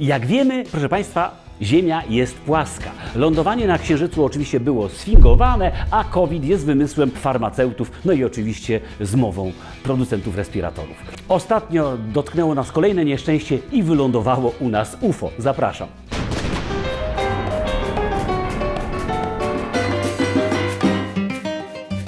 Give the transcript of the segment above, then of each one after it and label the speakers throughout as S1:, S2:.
S1: Jak wiemy, proszę Państwa, Ziemia jest płaska. Lądowanie na Księżycu oczywiście było sfingowane, a COVID jest wymysłem farmaceutów, no i oczywiście zmową producentów respiratorów. Ostatnio dotknęło nas kolejne nieszczęście i wylądowało u nas UFO. Zapraszam.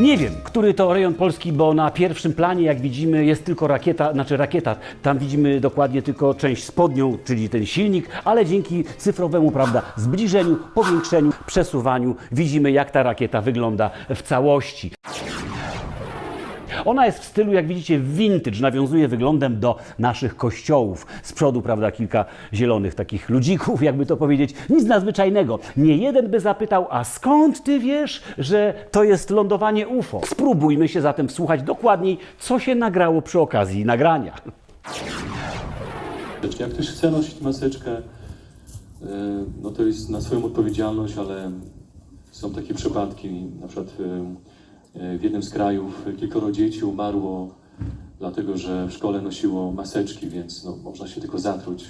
S1: Nie wiem, który to rejon Polski, bo na pierwszym planie, jak widzimy, jest tylko rakieta, znaczy rakieta. Tam widzimy dokładnie tylko część spodnią, czyli ten silnik, ale dzięki cyfrowemu, prawda, zbliżeniu, powiększeniu, przesuwaniu widzimy, jak ta rakieta wygląda w całości. Ona jest w stylu, jak widzicie, vintage, nawiązuje wyglądem do naszych kościołów. Z przodu, prawda, kilka zielonych takich ludzików, jakby to powiedzieć. Nic nadzwyczajnego. Nie jeden by zapytał, a skąd ty wiesz, że to jest lądowanie UFO? Spróbujmy się zatem wsłuchać dokładniej, co się nagrało przy okazji nagrania.
S2: Jak ktoś chce nosić maseczkę, e, no to jest na swoją odpowiedzialność, ale są takie przypadki, na przykład e, w jednym z krajów kilkoro dzieci umarło dlatego, że w szkole nosiło maseczki, więc no, można się tylko zatruć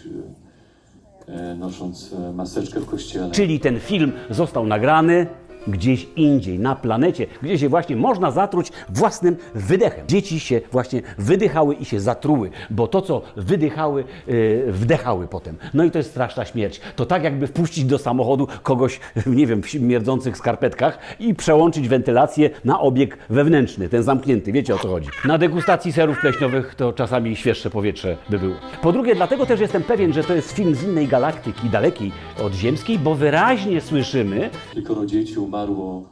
S2: e, e, nosząc e, maseczkę w kościele.
S1: Czyli ten film został nagrany gdzieś indziej, na planecie, gdzie się właśnie można zatruć własnym wydechem. Dzieci się właśnie wydychały i się zatruły, bo to, co wydychały, yy, wdechały potem. No i to jest straszna śmierć. To tak jakby wpuścić do samochodu kogoś, nie wiem, w śmierdzących skarpetkach i przełączyć wentylację na obieg wewnętrzny, ten zamknięty. Wiecie o co chodzi. Na degustacji serów pleśniowych to czasami świeższe powietrze by było. Po drugie, dlatego też jestem pewien, że to jest film z innej galaktyki, dalekiej od ziemskiej, bo wyraźnie słyszymy,
S2: Kilkoro dzieci umarło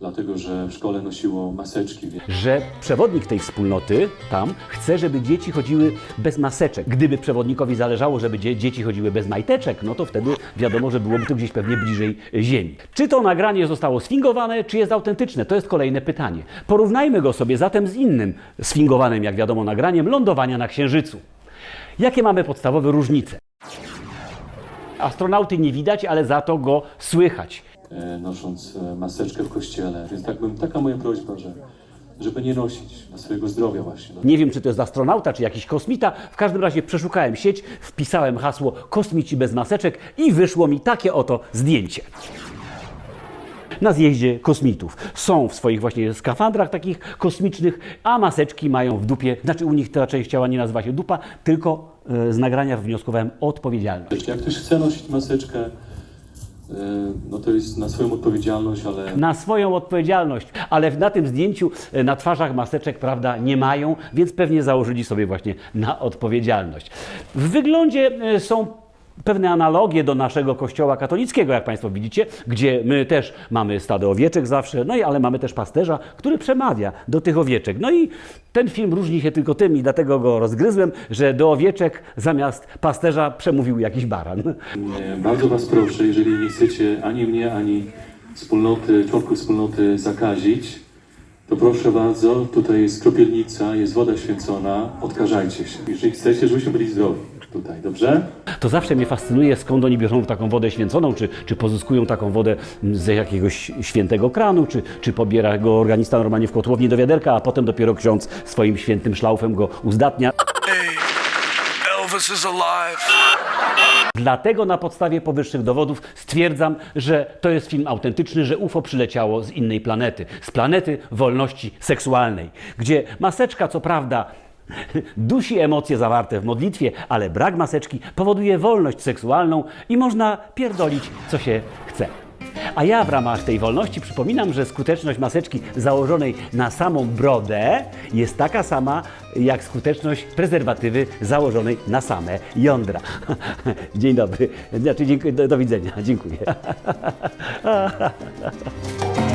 S2: dlatego, że w szkole nosiło maseczki,
S1: że przewodnik tej wspólnoty tam chce, żeby dzieci chodziły bez maseczek. Gdyby przewodnikowi zależało, żeby dzie- dzieci chodziły bez majteczek, no to wtedy wiadomo, że byłoby to gdzieś pewnie bliżej Ziemi. Czy to nagranie zostało sfingowane, czy jest autentyczne? To jest kolejne pytanie. Porównajmy go sobie zatem z innym sfingowanym, jak wiadomo, nagraniem lądowania na Księżycu. Jakie mamy podstawowe różnice? Astronauty nie widać, ale za to go słychać.
S2: E, nosząc e, maseczkę w kościele. Więc tak bym, taka moja prośba, że, żeby nie nosić dla swojego zdrowia właśnie.
S1: Nie wiem, czy to jest astronauta, czy jakiś kosmita. W każdym razie przeszukałem sieć, wpisałem hasło kosmici bez maseczek i wyszło mi takie oto zdjęcie. Na zjeździe kosmitów. Są w swoich właśnie skafandrach takich kosmicznych, a maseczki mają w dupie, znaczy u nich ta część ciała nie nazywa się dupa, tylko e, z nagrania wnioskowałem odpowiedzialność.
S2: Jak ktoś chce nosić maseczkę, no to jest na swoją odpowiedzialność, ale
S1: na swoją odpowiedzialność, ale na tym zdjęciu e, na twarzach maseczek, prawda, nie mają, więc pewnie założyli sobie właśnie na odpowiedzialność. W wyglądzie e, są pewne analogie do naszego kościoła katolickiego, jak Państwo widzicie, gdzie my też mamy stado owieczek zawsze, no i ale mamy też pasterza, który przemawia do tych owieczek. No i ten film różni się tylko tym i dlatego go rozgryzłem, że do owieczek zamiast pasterza przemówił jakiś baran.
S2: bardzo Was proszę, jeżeli nie chcecie ani mnie, ani wspólnoty, członków wspólnoty zakazić, to proszę bardzo, tutaj jest kropielnica, jest woda święcona, odkażajcie się. Jeżeli chcecie, żebyśmy byli zdrowi tutaj, dobrze?
S1: To zawsze mnie fascynuje, skąd oni biorą taką wodę święconą, czy, czy pozyskują taką wodę z jakiegoś świętego kranu, czy, czy pobiera go organista normalnie w kotłowni do wiaderka, a potem dopiero ksiądz swoim świętym szlaufem go uzdatnia.
S3: Elvis is alive.
S1: Dlatego na podstawie powyższych dowodów stwierdzam, że to jest film autentyczny, że UFO przyleciało z innej planety, z planety wolności seksualnej, gdzie maseczka, co prawda, dusi emocje zawarte w modlitwie, ale brak maseczki powoduje wolność seksualną i można pierdolić, co się chce. A ja w ramach tej wolności przypominam, że skuteczność maseczki założonej na samą brodę jest taka sama jak skuteczność prezerwatywy założonej na same jądra. Dzień dobry. Znaczy, dziękuję, do, do widzenia. Dziękuję.